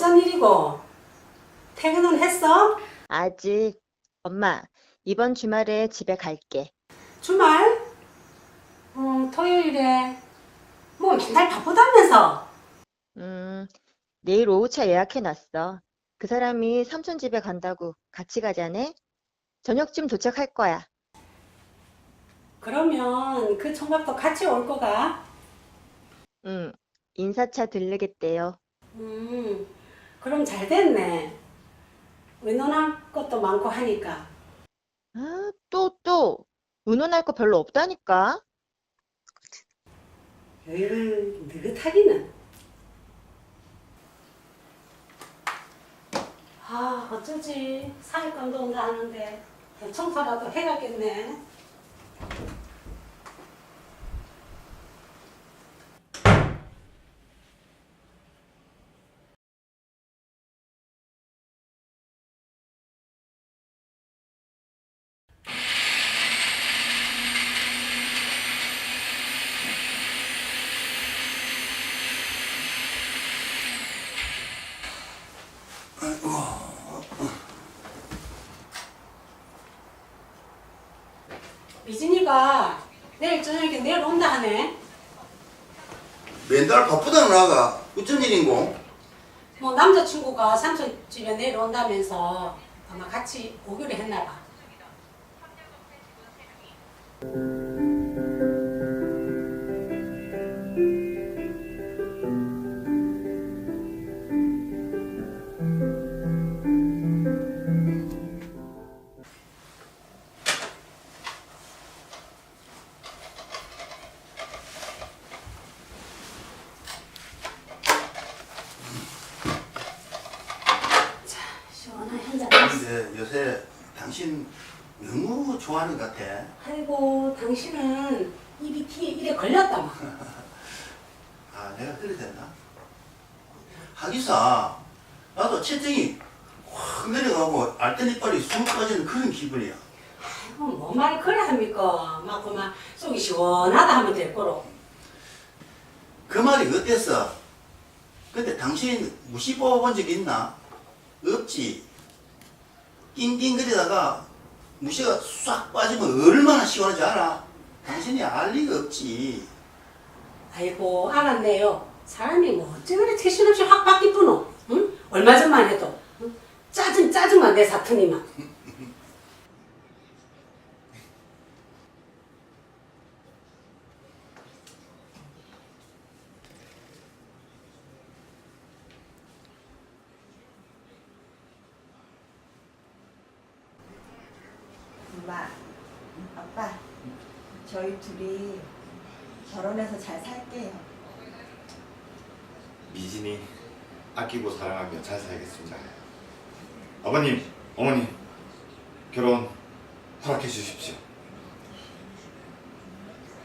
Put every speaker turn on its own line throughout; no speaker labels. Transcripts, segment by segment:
어쩐 일이고? 퇴근은 했어?
아직. 엄마, 이번 주말에 집에 갈게.
주말? 어, 토요일에. 뭐 맨날 바쁘다면서.
음, 내일 오후차 예약해놨어. 그 사람이 삼촌 집에 간다고 같이 가자네? 저녁쯤 도착할 거야.
그러면 그 총각도 같이 올 거가?
응, 인사차 들르겠대요.
음, 그럼 잘 됐네. 의논할 것도 많고 하니까.
아, 또, 또. 의논할 거 별로 없다니까?
으, 느긋하기는. 아, 어쩌지. 사회감도 온다 하는데 대청소라도 해가겠네. 미진이가 내일 저녁에 내일 온다 하네.
맨날 바쁘다 나가 어쩐 일인고?
뭐 남자친구가 삼촌 집에 내일 온다면서 아마 같이 오기로 했나 봐.
당신 너무 좋아하는 것 같아
아이고, 당신은 입이 티에 이래 걸렸다 막.
아 내가 그래 됐나? 하기사 나도 채증이 확 내려가고 알뜰이빨이 쑥 빠지는 그런 기분이야
아이고, 뭐 말을 그래 합니까? 막 그만 속이 시원하다 하면 될 거로.
그 말이 어땠어? 근데 당신 무시 뽑아본 적 있나? 없지 낑낑거리다가 무시가 싹 빠지면 얼마나 시원한지 알아? 당신이 알 리가 없지
아이고, 알았네요. 사람이 뭐 어째 그래 태신없이 확 바뀌쁘노? 응? 얼마 전만 해도 응? 짜증 짜증만 내 사투니만.
아빠, 저희 둘이 결혼해서 잘 살게요.
미진이 아끼고 사랑하며 잘 살겠습니다. 아버님, 어머님, 결혼 허락해 주십시오.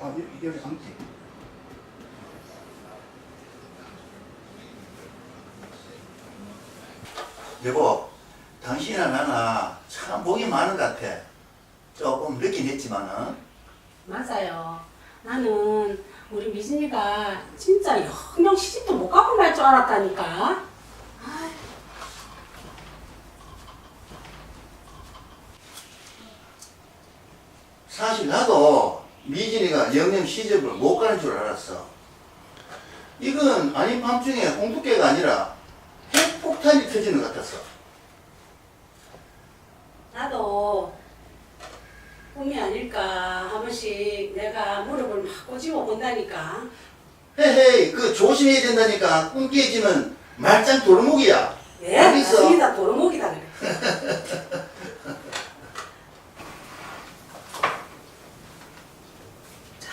아 이게 안 돼. 여보, 당신이나 나나 참 복이 많은 것 같아. 조금 늦긴 했지만은
맞아요. 나는 우리 미진이가 진짜 영영 시집도 못 가고 말 줄 알았다니까.
사실 나도 미진이가 영영 시집을 못 가는 줄 알았어. 이건 아닌 밤중에 홍두깨가 아니라 핵폭탄이 터지는 것 같았어.
나도 꿈이 아닐까 한 번씩 내가 무릎을 막 꼬집어 본다니까.
헤헤이, 그 조심해야 된다니까. 꿈 깨지면 말짱 도루묵이야.
예?
어디 있어?
나중이다 도루묵이다 그래. 자,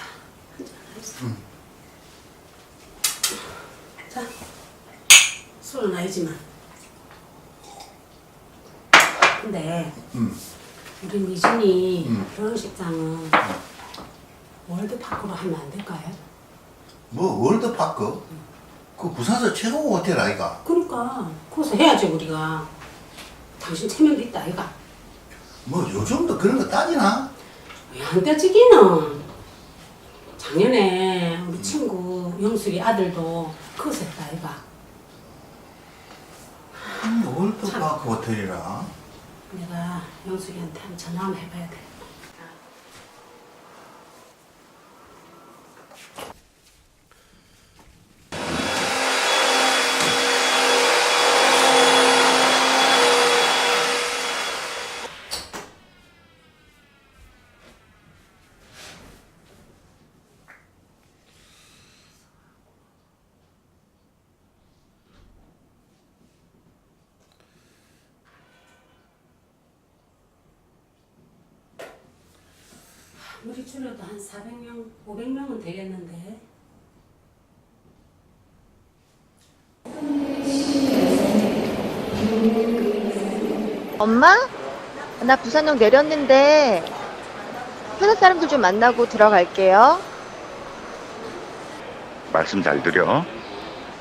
한잔 하겠어. 자, 술은 아니지만. 근데
음.
우리 미준이
음.
결혼식장은 월드파크로 하면 안 될까요?
뭐 월드파크? 그 부산서 최고 호텔 아이가?
그러니까 거기서 해야지 우리가. 당신 체면도 있다 아이가.
뭐 요즘도 그런 거 따지나?
왜안 떼지기는 작년에 우리 친구 영숙이 아들도 그것을 했다 아이가
음, 월드파크 호텔이라.
내가 영숙이한테 한번 전화 한번 해봐야 돼. 우리 줄여도 한 400명, 500명은 되겠는데.
엄마? 나 부산역 내렸는데 회사 사람들 좀 만나고 들어갈게요.
말씀 잘 드려.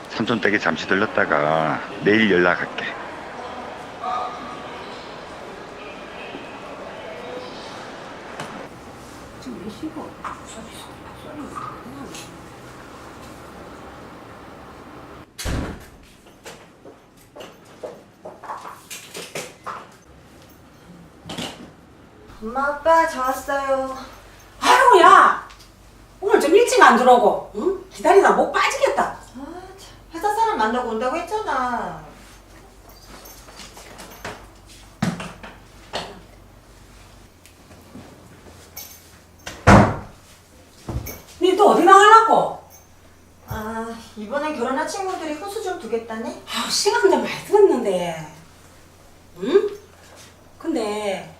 삼촌 댁에 잠시 들렀다가 내일 연락할게.
지금 몇 시고?
엄마 아빠 저 왔어요.
아이고, 야! 오늘 좀 일찍 안 들어오고, 응? 기다리다 목 빠지겠다.
아, 참. 회사 사람 만나고 온다고 했잖아.
니 또 어디 나가려고?
아 이번에 결혼한 친구들이 호수 좀 두겠다네.
아 시간 좀 많이 들었는데. 응? 근데,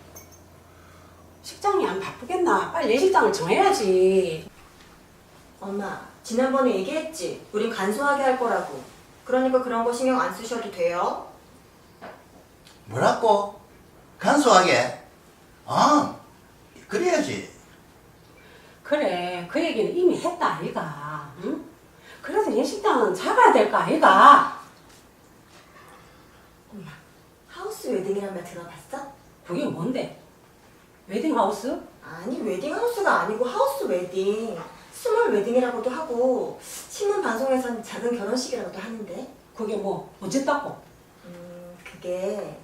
식장이 안 바쁘겠나? 빨리 내 식장을 정해야지.
엄마 지난번에 얘기했지. 우린 간소하게 할 거라고. 그러니까 그런 거 신경 안 쓰셔도 돼요.
뭐라고? 간소하게? 아, 그래야지.
그래, 그 얘기는 이미 했다, 아이가. 응? 그래서 예식장은 잡아야 될 거 아이가.
하우스 웨딩이란 말 들어봤어?
그게 뭔데? 웨딩 하우스?
아니 웨딩 하우스가 아니고 하우스 웨딩. 스몰 웨딩이라고도 하고 신문 방송에선 작은 결혼식이라고도 하는데.
그게 뭐, 어쨌다고?
음 그게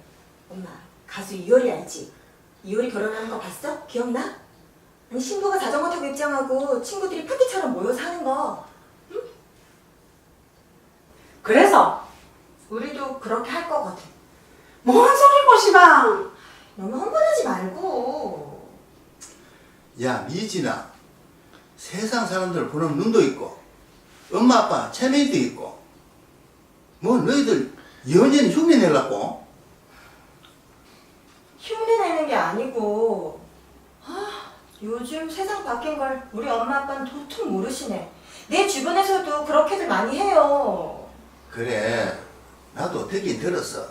엄마 가수 이효리 알지? 이효리 결혼하는 거 봤어? 기억나? 아니 신부가 자전거 타고 입장하고 친구들이 파티처럼 모여서 하는 거.
그래서,
우리도 그렇게 할 거거든.
뭔 소리고, 시방?
너무 흥분하지 말고.
야, 미진아. 세상 사람들 보는 눈도 있고, 엄마, 아빠 체면도 있고, 뭐, 너희들 연연 흉내 내려고?
흉내 내는 게 아니고 아, 요즘 세상 바뀐 걸 우리 엄마 아빠는 도통 모르시네. 내 주변에서도 그렇게들 많이 해요.
그래, 나도 듣긴 들었어.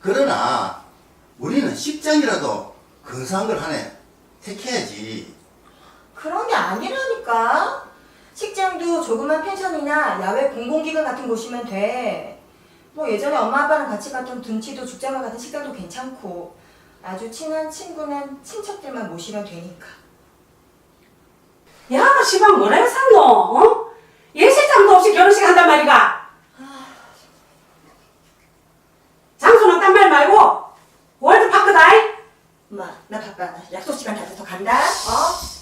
그러나, 우리는 식장이라도 근사한 걸 하네. 택해야지.
그런 게 아니라니까. 식장도 조그만 펜션이나 야외 공공기관 같은 곳이면 돼. 뭐 예전에 엄마 아빠랑 같이 갔던 등치도 죽장을 같은 식당도 괜찮고 아주 친한 친구는 친척들만 모시면 되니까.
야, 시방 뭐라 했었노? 어? 예식장도 없이 결혼식 한단 말이가. 장소는 딴 말 말고, 월드파크다이?
엄마 나 바빠. 나 약속 시간 다 돼서 간다. 어?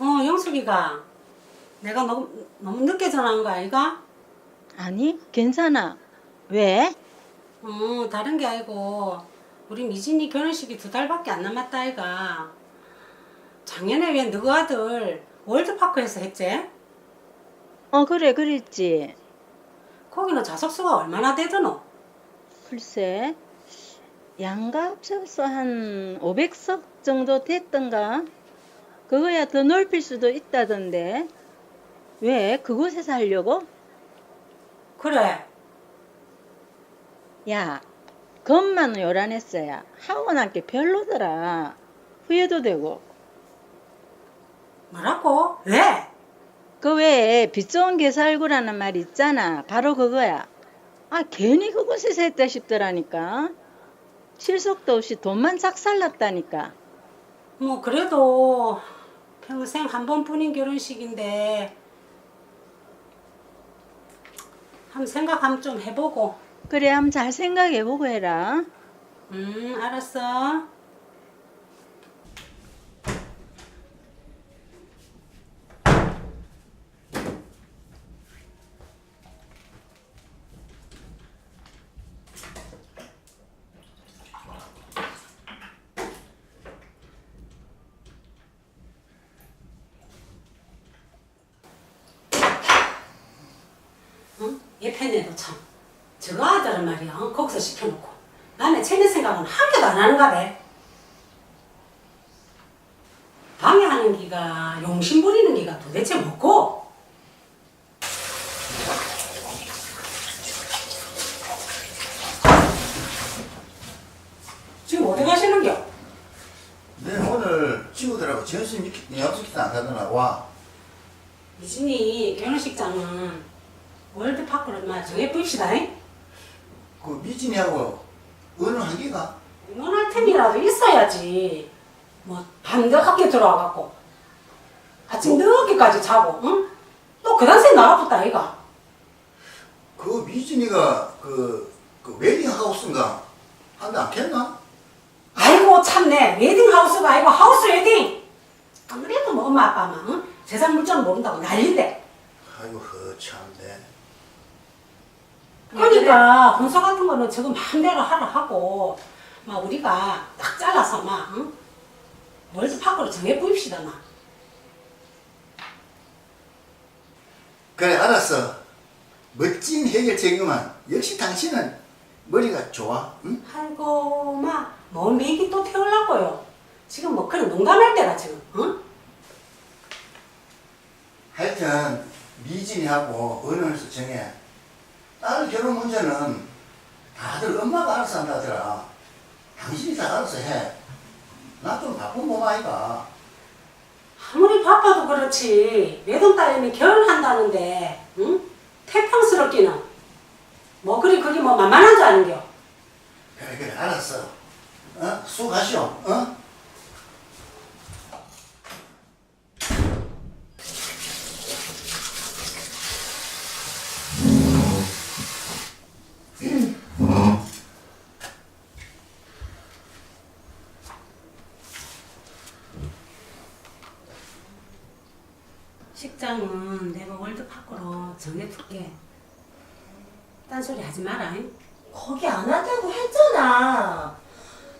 어, 영숙이가. 내가 너무, 너무 늦게 전화한 거 아이가?
아니, 괜찮아. 왜?
어, 다른 게 아니고, 우리 미진이 결혼식이 두 달밖에 안 남았다, 아이가. 작년에 왜 너희 아들 월드파크에서 했지?
어, 그래, 그랬지.
거기는 좌석수가 얼마나 되더노?
글쎄, 양가 합쳐서 한 500석 정도 됐던가? 그거야 더 넓힐 수도 있다던데. 왜? 그곳에서 하려고?
그래.
야, 것만 요란했어야 하고 난 게 별로더라. 후회도 되고.
뭐라고? 왜?
그 외에 빚 좋은 게 살구라는 말 있잖아. 바로 그거야. 아, 괜히 그곳에서 했다 싶더라니까. 실속도 없이 돈만 작살났다니까.
뭐 그래도 평생 한 번뿐인 결혼식인데 한번 생각 한번 좀 해보고
그래, 한번 잘 생각해보고 해라.
음 알았어 팬에도 참 저거 아들은 말이야 어? 거기서 시켜놓고 남의 체면 생각은 한 개도 안 하는가 배 방해하는 기가 용심 부리는 기가 도대체 뭐고 지금 어디 가시는겨?
내 오늘 친구들하고 점심 약속해서 안 가더나 와.
이진이 결혼식장은 막 정해봅시다 잉?
그 미진이하고 어느 한 개가?
응원할 템이라도 있어야지. 뭐 학교 들어와갖고 아침 늦게까지 자고, 응? 또 그단세 나가붙다 아이가.
그 미진이가 그, 그 웨딩 하우스인가 한다 않겠나?
아이고 참네 웨딩 하우스가 아니고 하우스 웨딩. 안 그래도 뭐 엄마 아빠만 응? 세상 물정 모른다고 난리인데.
아이고 허참네.
그러니까 혼사 같은 거는 지금 마음대로 하라 하고 막 우리가 딱 잘라서 막 응? 월드 파크로 정해 보입시다 막.
그래 알았어. 멋진 해결책이구만. 역시 당신은 머리가 좋아. 응?
아이고 막뭔 맥이 또 태우려고요. 지금 뭐 그런 농담할 때가 지금 응?
하여튼 미진이하고 언어에서 정해. 딸 결혼 문제는 다들 엄마가 알아서 한다더라. 당신이 다 알아서 해. 나 좀 바쁜 몸 아이가.
아무리 바빠도 그렇지 외동딸내미 결혼한다는데 응? 태평스럽기는 뭐 그리 그리 뭐 만만한 줄 아는겨
그래 그래 알았어. 어? 수고하시오. 어?
식장은 내가 월드파크로 정해둘게 딴소리 하지 마라 잉?
거기 안 한다고 했잖아.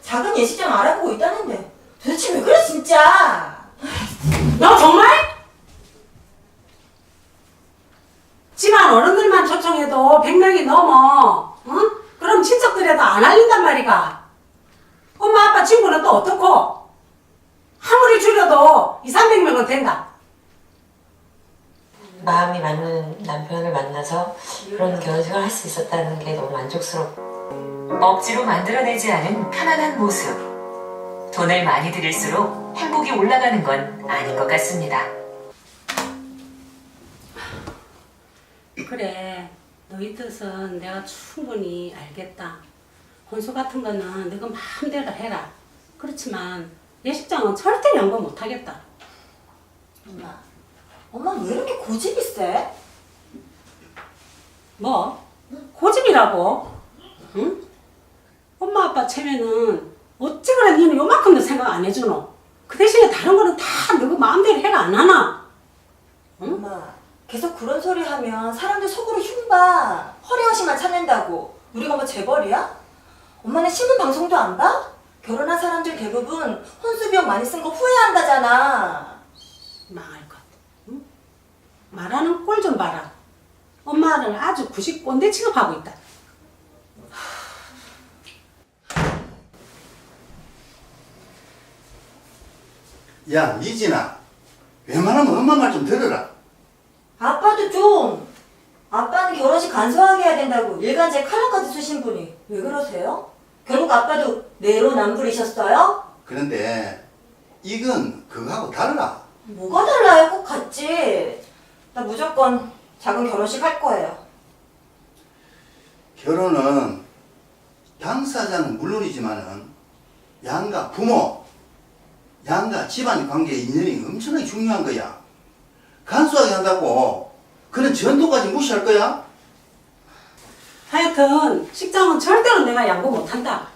작은 예식장 알아보고 있다는데. 도대체 왜 그래 진짜?
너 정말? 집안 어른들만 초청해도 100명이 넘어 응? 그럼 친척들에도 안 알린단 말이가 엄마 아빠 친구는 또 어떻고 아무리 줄여도 2, 300명은 된다
마음이 맞는 남편을 만나서 그런 결혼식을 할 수 있었다는 게 너무 만족스럽고 억지로 만들어내지 않은 편안한 모습. 돈을 많이 들일수록 행복이 올라가는 건 아닌 것 같습니다.
그래 너희 뜻은 내가 충분히 알겠다 혼수 같은 거는 너가 마음대로 해라 그렇지만 예식장은 절대 연구 못하겠다
엄마. 엄마 왜 이렇게 고집이 세?
뭐? 고집이라고? 응? 엄마 아빠 체면은 어찌 그래 니는 요만큼도 생각 안 해주노? 그 대신에 다른 거는 다 너가 마음대로 해가 안 하나? 응?
엄마. 계속 그런 소리 하면 사람들 속으로 흉봐. 허리허심만 찾는다고. 우리가 뭐 재벌이야? 엄마는 신문 방송도 안 봐? 결혼한 사람들 대부분 혼수비용 많이 쓴 거 후회한다잖아.
응? 말하는 꼴 좀 봐라 엄마를 아주 구식 꼰대 취급하고 있다
야 미진아. 웬만하면 엄마 말 좀 들어라.
아빠도 좀. 아빠는 결혼식 간소하게 해야 된다고 일간지에 칼럼까지 쓰신 분이 왜 그러세요? 결국 아빠도 내로남불이셨어요?
그런데 이건 그거하고 달라.
뭐가 달라요? 꼭 갔지. 나 무조건 작은 결혼식 할 거예요.
결혼은 당사자는 물론이지만은 양가 부모, 양가 집안 관계의 인연이 엄청나게 중요한 거야. 간소하게 한다고 그런 전도까지 무시할 거야?
하여튼 식장은 절대로 내가 양보 못한다.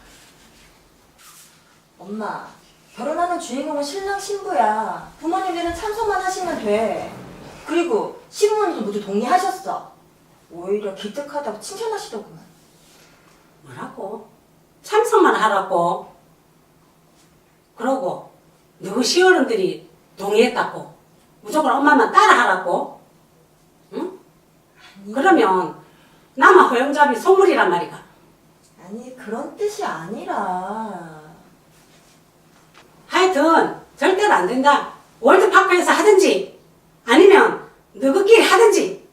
엄마, 결혼하는 주인공은 신랑 신부야. 부모님들은 참석만 하시면 돼. 그리고 시부모님도 모두 동의하셨어. 오히려 기특하다고 칭찬하시더구만.
뭐라고? 참석만 하라고. 그러고 너희 시어른들이 동의했다고. 무조건 엄마만 따라하라고. 응? 그러면 나만 허영잡이 속물이란 말이가.
아니, 그런 뜻이 아니라.
하여튼 절대로 안 된다. 월드파크에서 하든지 아니면 너희끼리 하든지.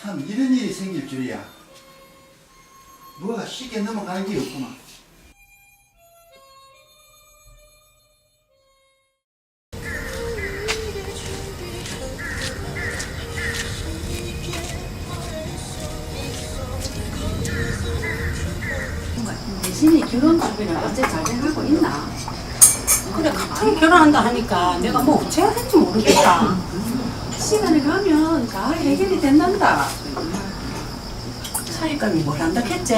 참 이런 일이 생길 줄이야. 뭐가 쉽게 넘어가는 게
같은 결혼한다 하니까 내가 뭐 어째야 될지 모르겠다.
시간이 가면 다 해결이 된단다. 차이감이 뭘 한다 했지?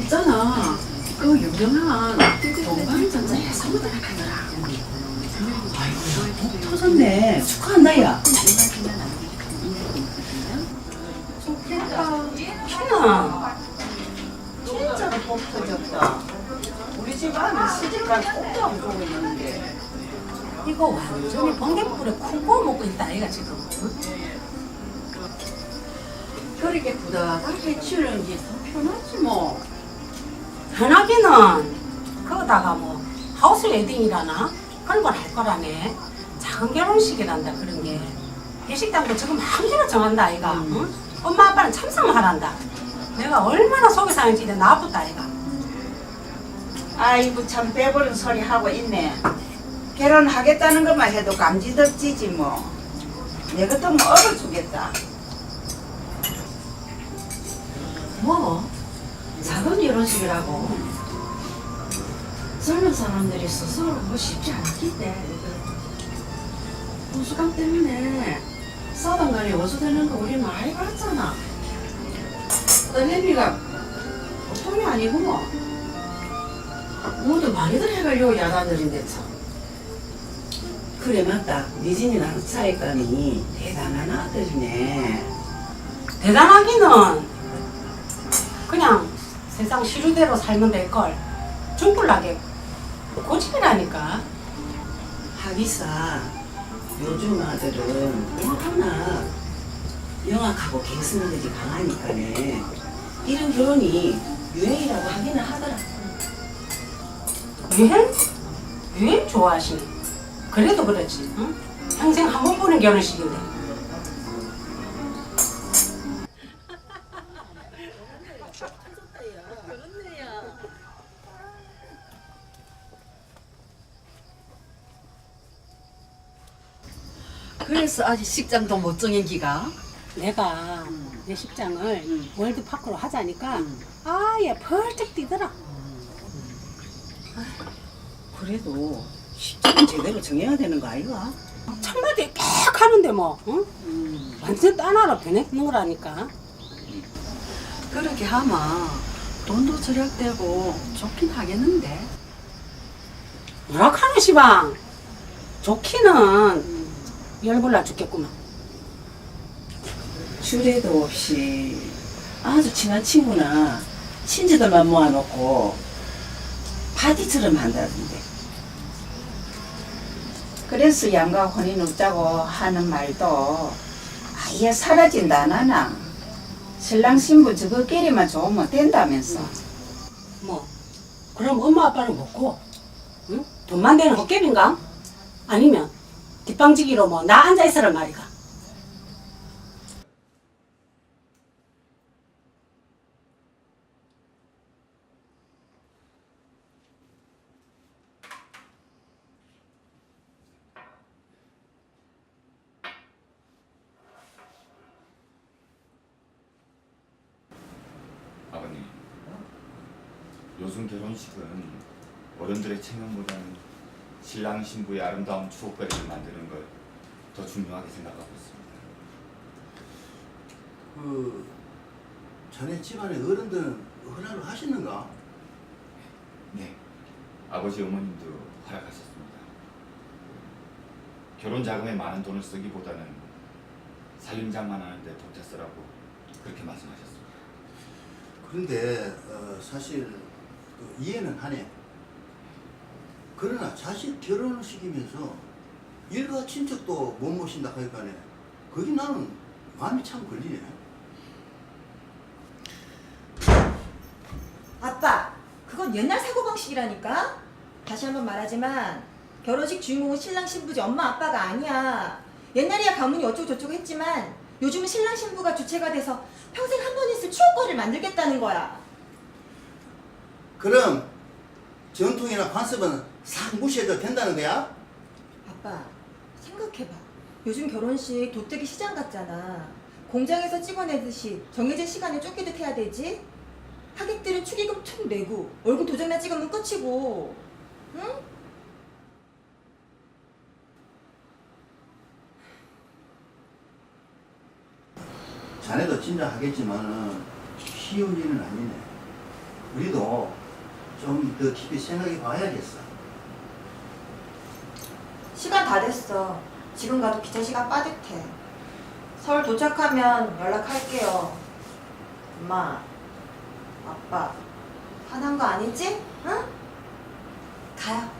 있잖아. 그 유명한 동방전자에 사무들 하더라. 아이고, 복 터졌네. 축하한다, 야.
피는
진짜로 복 터졌다. 우리 집 안에 시집간 꼭도 안 보고 있는데.
이거 완전히 번개불에 쿵고 먹고 있다 아이가 지금.
그렇게 부다하게 치우는 게 더 편하지 뭐.
편하기는 거기다가 뭐 하우스 웨딩이라나 그런 걸 할 거라네. 작은 결혼식이란다 그런 게. 예식장도 지금 마음대로 정한다 아이가. 응? 엄마 아빠는 참석만 하란다. 내가 얼마나 속이 상했지 나쁘다 아이가.
아이고 참 배부른 소리 하고 있네. 결혼하겠다는 것만 해도 감지덕지지 뭐. 내 같으면 얼어 죽겠다.
뭐? 작은 결혼식이라고. 젊은 사람들이 스스로 뭐 쉽지 않겠대. 우수감 때문에 싸단간에 어수되는 거 우리 많이 봤잖아. 딸내미가 보통이 아니고 뭐. 모두 많이들 해가려고 야단들인데 참.
그래 맞다. 미진이 나랑 차이감이 대단한 아들이네.
대단하기는 그냥 세상 시류대로 살면 될 걸. 죽불나게 고집이라니까.
하기사 요즘 아들은 워낙 영악하고 개성들이 강하니까네. 이런 결혼이 유행이라고 하기는 하더라.
유행? 유행 좋아하시네. 그래도 그렇지. 응? 평생 한 번 보는 결혼식인데.
그래서 아직 식장도 못 정한 기가?
내가 내 식장을 월드파크로 하자니까 아예 펄쩍 뛰더라.
그래도 식장은 제대로 정해야 되는 거 아이가?
첫마디 딱 하는데 뭐 응? 완전 따나라 변했는 거라니까.
그렇게 하면 돈도 절약되고 좋긴 하겠는데.
뭐라카는 시방. 좋기는 열불나 죽겠구만.
주례도 없이 아주 친한 친구나 친지들만 모아놓고 파티처럼 한다던데. 그래서 양가 혼인 없자고 하는 말도 아예 사라진다 안 하나. 신랑 신부 저거끼리만 좋으면 된다면서.
뭐 그럼 엄마 아빠는 먹고 응? 돈만 되는 헛개빈가? 아니면 뒷방지기로 뭐 나 앉아 있으란 말이가?
아버님, 요즘 결혼식은 어른들의 체면보다는 신랑 신부의 아름다운 추억거리를 만드는 걸 더 중요하게 생각하고 있습니다.
그 자네 집안의 어른들은 허락을 하시는가?
네, 아버지 어머님도 허락하셨습니다. 결혼 자금에 많은 돈을 쓰기보다는 살림장만 하는데 더 쓰라고 그렇게 말씀하셨습니다.
그런데 어, 사실 그 이해는 하네. 그러나 자식 결혼을 시키면서 일가 친척도 못 모신다 하니까네. 그게 나는 마음이 참 걸리네.
아빠, 그건 옛날 사고방식이라니까? 다시 한번 말하지만 결혼식 주인공은 신랑 신부지 엄마 아빠가 아니야. 옛날이야 가문이 어쩌고저쩌고 했지만 요즘은 신랑 신부가 주체가 돼서 평생 한 번 있을 추억거리를 만들겠다는 거야.
그럼 전통이나 관습은 싹 무시해도 된다는 거야?
아빠, 생각해봐. 요즘 결혼식 도떼기 시장 같잖아. 공장에서 찍어내듯이 정해진 시간에 쫓기듯 해야 되지? 하객들은 축의금 툭 내고 얼굴 도장나 찍으면 끝이고. 응?
자네도 진짜 하겠지만은 쉬운 일은 아니네. 우리도 좀 더 깊이 생각해 봐야겠어.
시간 다 됐어. 지금 가도 기차 시간 빠듯해. 서울 도착하면 연락할게요. 엄마, 아빠, 화난 거 아니지? 응? 가요.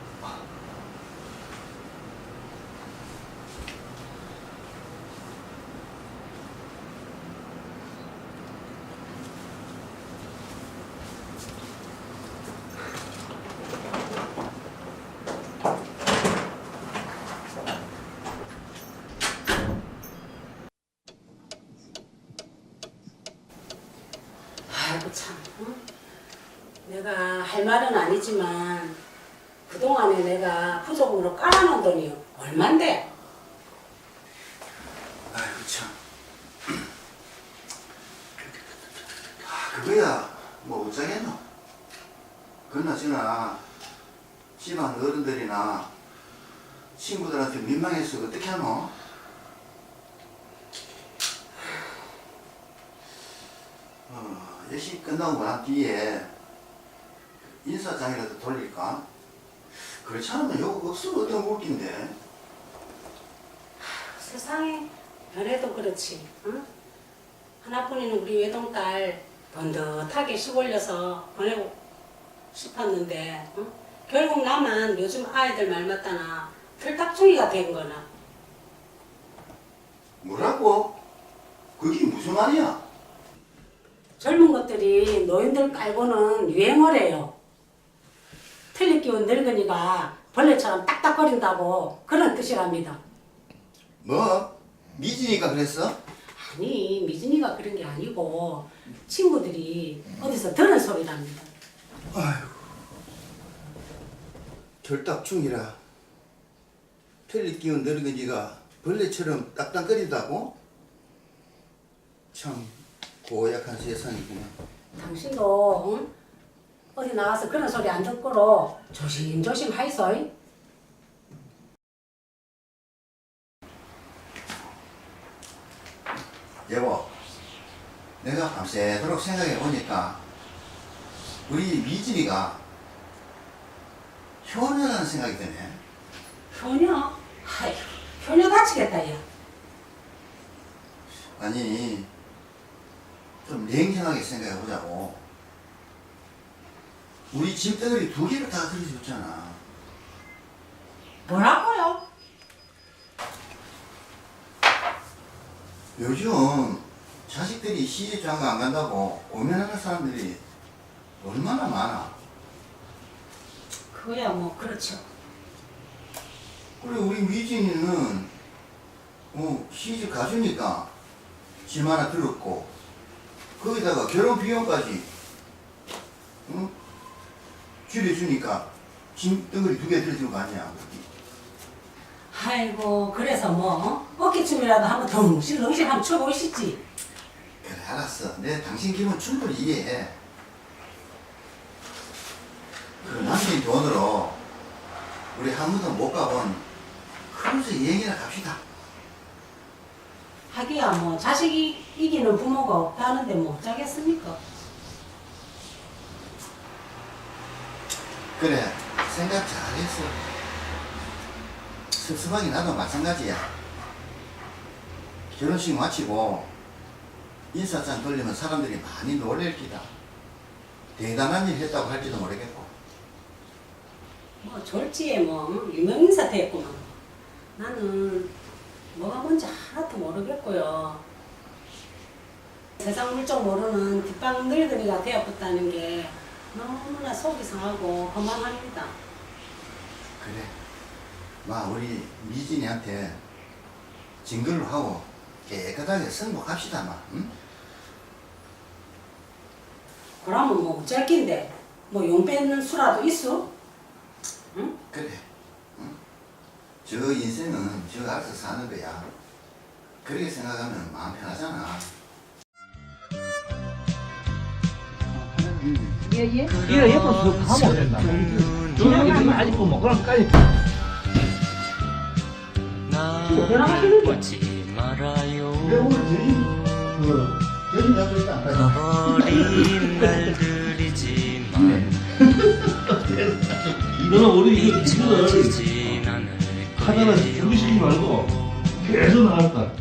말은 아니지만 그동안에 내가 부족으로 깔아놓은 돈이 얼만데?
아이고 참. 아, 그거야 뭐 어쩌겠노. 그나저나 집안 어른들이나 친구들한테 민망해서 어떻게 하노? 어, 예식 끝나고 난 뒤에 인사장이라도 돌릴까? 그렇지 않으면 욕 없으면 어떤 웃긴데.
세상에 변해도 그렇지. 응? 하나뿐인 우리 외동딸 번듯하게 식 올려서 보내고 싶었는데 응? 결국 나만 요즘 아이들 말 맞다나 틀딱중이가 된 거나
뭐라고? 그게 무슨 말이야?
젊은 것들이 노인들 깔고는 유행어래요. 끼운 늙은이가 벌레처럼 딱딱거린다고 그런 뜻이랍니다.
뭐? 미진이가 그랬어?
아니 미진이가 그런 게 아니고 친구들이 어디서 들은 소리랍니다.
아이고. 결딱충이라. 틀리 끼운 늙은이가 벌레처럼 딱딱거린다고? 참 고약한 세상이구나.
당신도 응? 어디 나가서 그런 소리 안 듣고로 조심조심 하이소.
여보, 내가 밤새도록 생각해 보니까 우리 미진이가 효녀라는 생각이 드네.
효녀? 아휴 효녀 다치겠다 야.
아니, 좀 냉정하게 생각해 보자고. 우리 짐덩어리 두 개를 다 들여줬잖아.
뭐라고요?
요즘 자식들이 시집 장가 안 간다고 고민하는 사람들이 얼마나 많아.
그거야 뭐 그렇죠.
그래 우리 미진이는 어, 시집 가주니까 집 하나 들었고 거기다가 결혼 비용까지 어? 줄여 주니까 짐 덩어리 두 개 들어주는 거 아니야?
아이고 그래서 뭐 어깨춤이라도 한번 덩실덩실 한번 쳐보시지.
그래 알았어. 내 당신 기분 충분히 이해해. 그 남긴 돈으로 우리 한 번도 못 가본 크루즈 여행이나 갑시다.
하기야 뭐 자식이 이기는 부모가 없다는데 뭐 어쩌겠습니까?
그래 생각 잘했어 섭섭하긴 나도 마찬가지야 결혼식 마치고 인사장 돌리면 사람들이 많이 놀랄 기다 대단한 일 했다고 할지도 모르겠고
뭐 졸지에 뭐 유명인사 됐구만. 나는 뭐가 뭔지 하나도 모르겠고요. 세상 물정 모르는 뒷방 늙은이가 되어봤다는 게 너무나 속이 상하고 허망합니다.
그래 마 우리 미진이한테 증거를 하고 깨끗하게 승복합시다 마 응?
그러면 뭐 어쩔 낀데 뭐용 뺏는 수라도 있어? 응?
그래 응? 저 인생은 저 알아서 사는 거야 그렇게 생각하면 마음 편하잖아
이래 옆으로 쑥 가면 된다. 저녁에 되면 아직도 뭐 그럼 까지.
변화하시는
거왜 오늘 대신 그 대신 약속 때안 가지
어린 날들이지만
너는 우리
않을
하다가
거예요.
준비시키지 말고 계속 나갈 거야.